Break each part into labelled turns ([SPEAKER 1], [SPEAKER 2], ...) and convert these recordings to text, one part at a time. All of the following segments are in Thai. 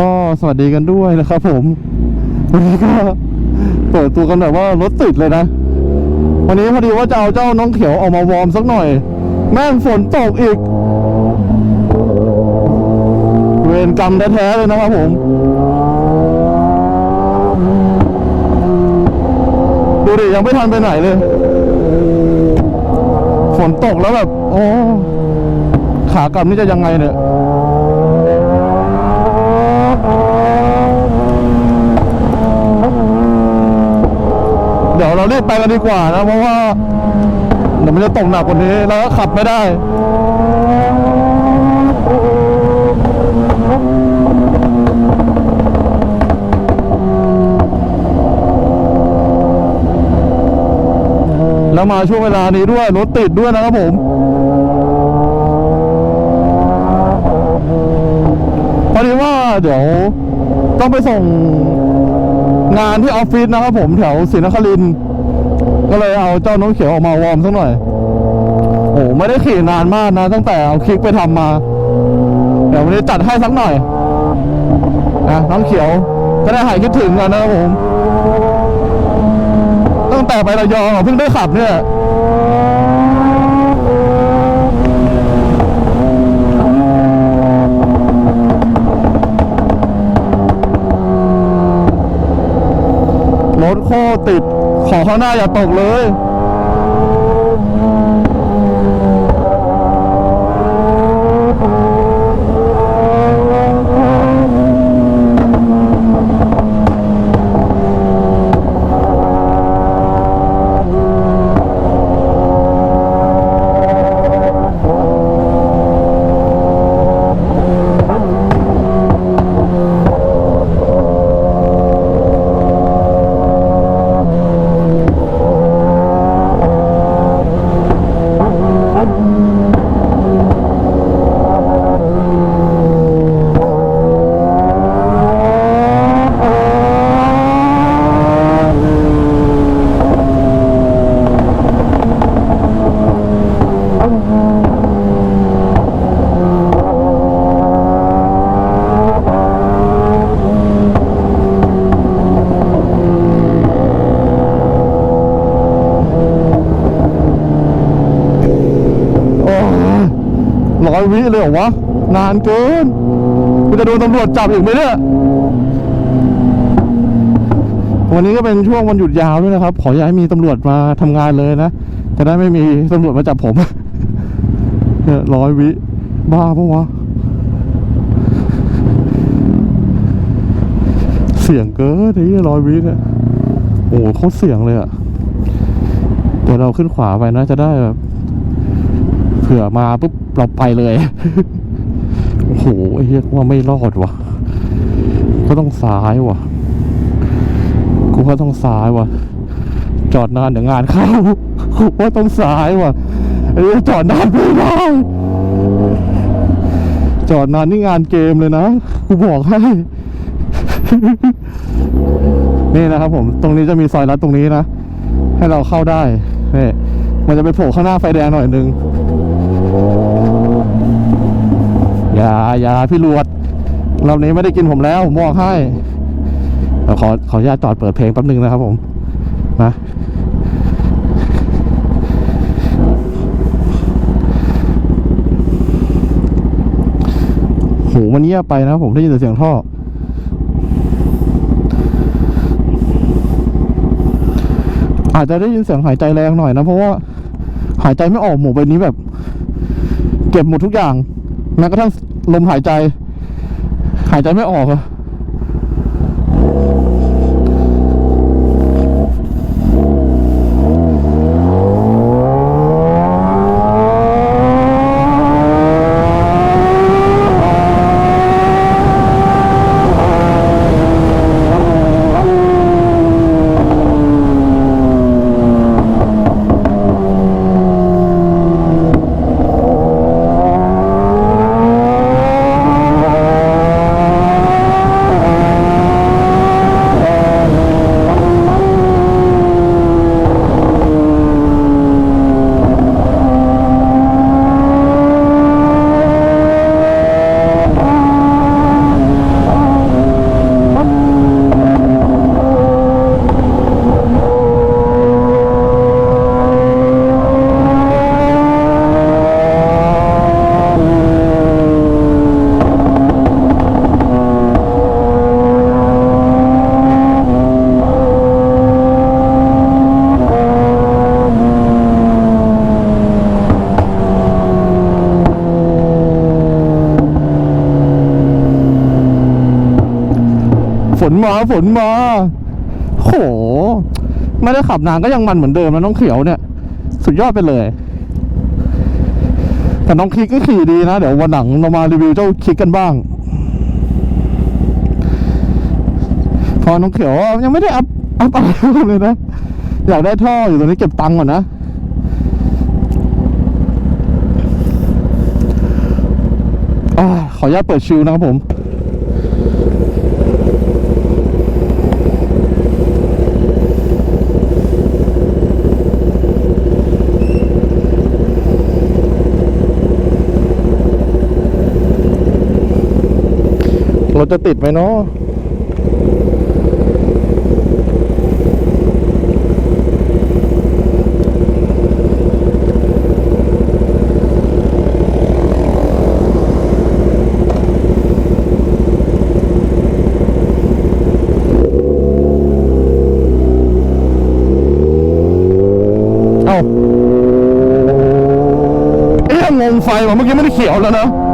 [SPEAKER 1] ก็สวัสดีกันด้วยนะครับผม วันนี้ก็เปิดตัวกันแบบว่ารถติดเลยนะ วันนี้พอดีว่าจะเอาเจ้าน้องเขียวออกมาวอร์มสักหน่อย แม่งฝนตกอีก เวรกรรมแท้ๆเลยนะครับผมดูดิยังไม่ทันไปไหนเลย ฝนตกแล้วแบบ โอ้ ขากลับนี่จะยังไงเนี่ย ดี๋ยวเรารีบไปกันดีกว่านะ เพราะว่าเดี๋ยวมันจะตกหนักกว่านี้ แล้วก็ขับไม่ได้แล้วมาช่วงเวลานี้ด้วยรถติดด้วยนะครับผม พอดีว่าเดี๋ยวต้องไปส่ง งานที่ออฟฟิศนะครับผมแถวศรีนครินก็เลยเอาเจ้าน้องเขียวออกมาวอร์มสักหน่อย โอ้ไม่ได้ขี่นานมากนะ ตั้งแต่เอาคลิกไปทำมา เดี๋ยววันนี้จัดให้สักหน่อยนะน้องเขียวก็ได้หายคิดถึงกันนะครับผม ตั้งแต่ไประยองเพิ่งได้ขับเนี่ย รถโคตรติด ขอข้างหน้าอย่าตกเลย เลยเหรอวะ นานเกินกูจะโดนตำรวจจับอีกไหมเนี่ย วันนี้ก็เป็นช่วงวันหยุดยาวด้วยนะครับ ขออย่าให้มีตำรวจมาทำงานเลยนะ จะได้ไม่มีตำรวจมาจับผมเนี่ยร้อยวิ บ้าปะวะ เสียงเกินไอ้ร้อยวิเนี่ย โอ้โหเขาเสียงเลยอะเดี๋ยวเราขึ้นขวาไปนะจะได้แบบเผื่อมาปุ๊บ เราไปเลย โอ้โหเหี้ยว่าไม่รอดวะก็ต้องซ้ายวะกูว่าต้องซ้ายวะจอดนานเดี๋ยวงานเข้ากูว่าต้องซ้ายวะไอ้เหี้ยจอดนานไม่ได้จอดนานนี่งานเกมเลยนะกูบอกให้ นี่นะครับผมตรงนี้จะมีซอยลัดตรงนี้นะ ให้เราเข้าได้นี่มันจะไปโผล่ข้างหน้าไฟแดงหน่อยนึง อย่าอย่าพี่ลวดรอบนี้ไม่ได้กินผมแล้วมบอกให้ขอขออนุญาตจอดเปิดเพลงแป๊บนึงนะครับผมนะหูมันเงียบไปนะผมได้ยินแต่เสียงท่ออาจจะได้ยินเสียงหายใจแรงหน่อยนะ เพราะว่าหายใจไม่ออกหมู่ใบนี้แบบ เก็บหมดทุกอย่างแม้กระทั่ง ลมหายใจ หายใจไม่ออกอะ มาฝนมาโห ไม่ได้ขับนานก็ยังมันเหมือนเดิมนะน้องเขียวเนี่ย สุดยอดไปเลย แต่น้องคลิกก็ขี่ดีนะ เดี๋ยววันหลังเรามารีวิวเจ้าคลิกกันบ้าง พอน้องเขียวยังไม่ได้อัพอัพอะไรเลยนะ อยากได้ท่ออยู่ตรงนี้เก็บตังค์ก่อนนะอขออนุญาตเปิดชิวนะครับผม ราจะติดไหมเนาะเอ้าเอ๊ะงงไฟว่ะเมื่อกี้ไม่ได้เขียวแล้วนะ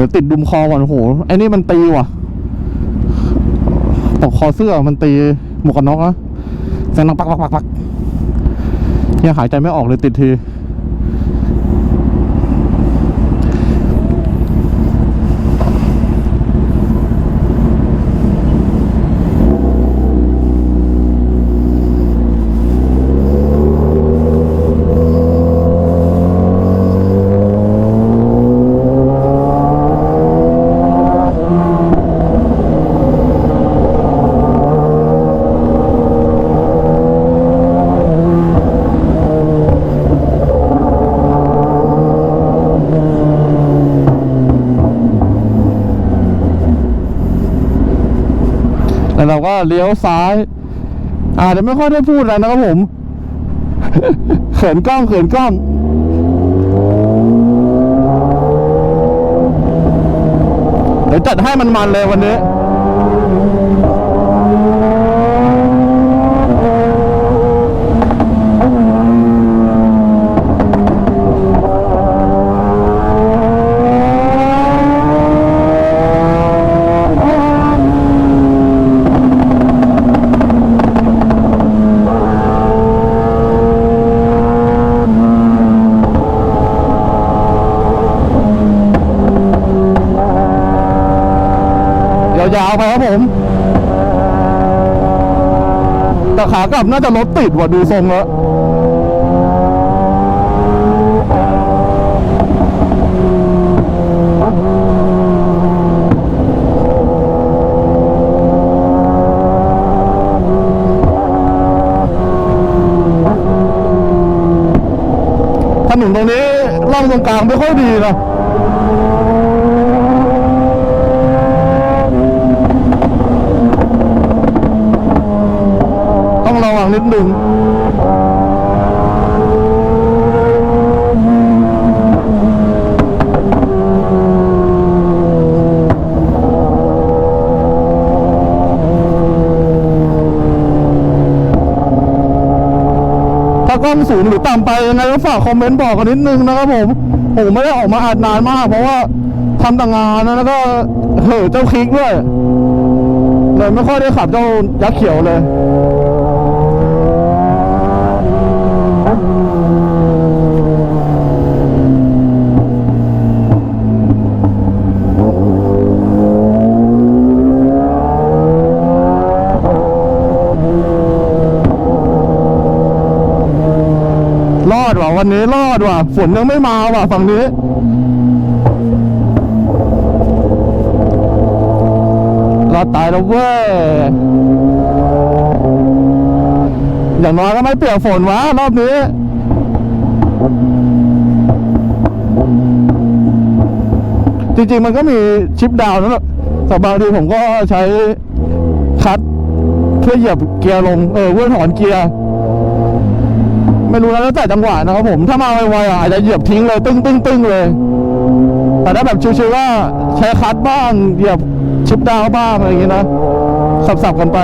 [SPEAKER 1] ดี๋ยวติดดุมคอก่อนโหไอ้นี่มันตีว่ะตกคอเสื้อมันตีหมวกกันน็อกนะเสียงนังปักปักปักปักยังหายใจไม่ออกเลยติดที แล้ว เลี้ยวซ้าย อาจจะไม่ค่อยได้พูดอะไรนะครับผม เขินกล้องเขินกล้องเดี๋ยวจัดให้มันมันเลยวันนี้ ยาวไปครับผม แต่ขากลับน่าจะรถติดว่ะดูทรงแล้วถนนตรงนี้ร่องตรงกลางไม่ค่อยดีนะ ต้องระวังนิดนึง ถ้า กล้องสูงหรือต่ำไปยังไงก็ฝากคอมเมนต์บอกกันนิดนึงนะครับผมผมไม่ได้ออกมาอัดนานมาก เพราะว่าทำแต่งานนะแล้วก็เหอเจ้าคลิกด้วยเลยไม่ค่อยได้ขับเจ้ายักษ์เขียวเลย รอด วันนี้รอดว่ะ ฝนยังไม่มาว่ะฝั่งนี้ รอดตายแล้วเว้ย อย่างน้อยก็ไม่เปียกฝนวะรอบนี้จริงๆ มันก็มีชิปดาวน์นะแต่บางทีผมก็ใช้คัดเพื่อเหยียบเกียร์ลง เออเพื่อถอนเกียร์ ไม่รู้นะแล้วแต่จังหวะนะครับผมถ้ามาไวๆอาจจะเหยียบทิ้งเลยตึ้งตึ้งตึ้งเลย แต่ถ้าแบบชิวๆก็ใช้คัดบ้างเหยียบชิปดาวบ้างอะไรอย่างงี้นะสับๆกันไป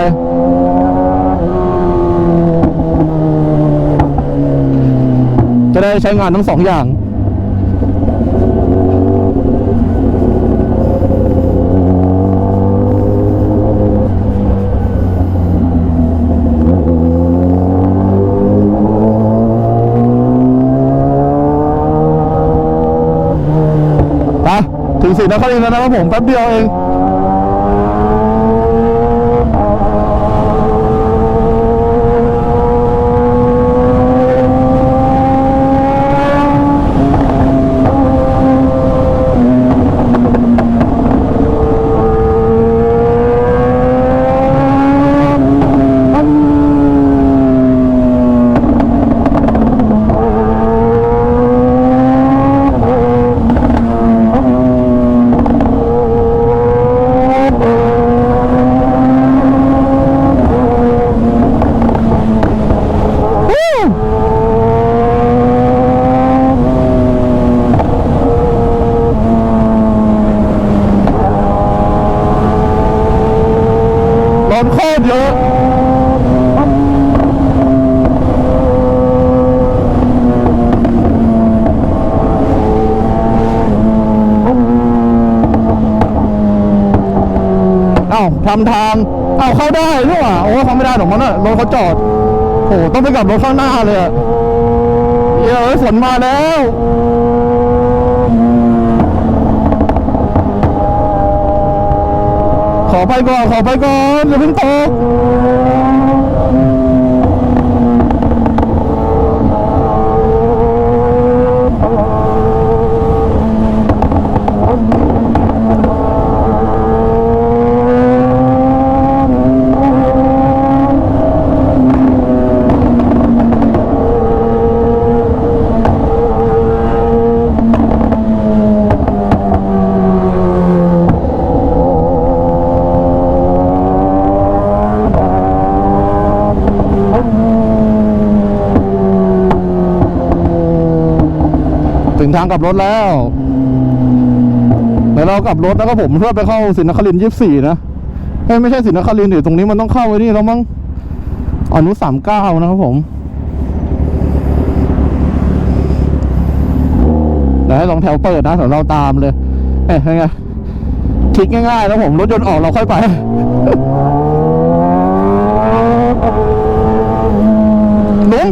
[SPEAKER 1] จะได้ใช้งานทั้งสองอย่าง ไปถึงศรี นครินทร์แล้วนะครับผมแป๊บเดียวเอง ร้อนโคตรเยอะ เอ้า ทำทาง เอาเข้าได้ด้วยว่ะโอ้เขาไม่ได้หรอกมันอะรถเขาจอดโอ้ต้องไปกลับรถข้างหน้าเลยอะเดี๋ยวฝนมาแล้วขอไปก่อนขอไปก่อนอย่าเพิ่งตกางกลับรถแล้วเดี๋ยวเรากลับรถแล้วก็ผมเพื่อไปเข้าสินครินยี่สี่นะเอ้ยไม่ใช่สินครินทร์ดิตรงนี้มันต้องเข้าไว้นี่แล้วมั้งอนุสามเก้านะครับผมเดี๋ยวให้สองแถวเปิดนะเดี๋ยวเราตามเลย เอ้ยยังไงคลิกง่ายๆแล้วผมรถยนต์ออกเราค่อยไปลุง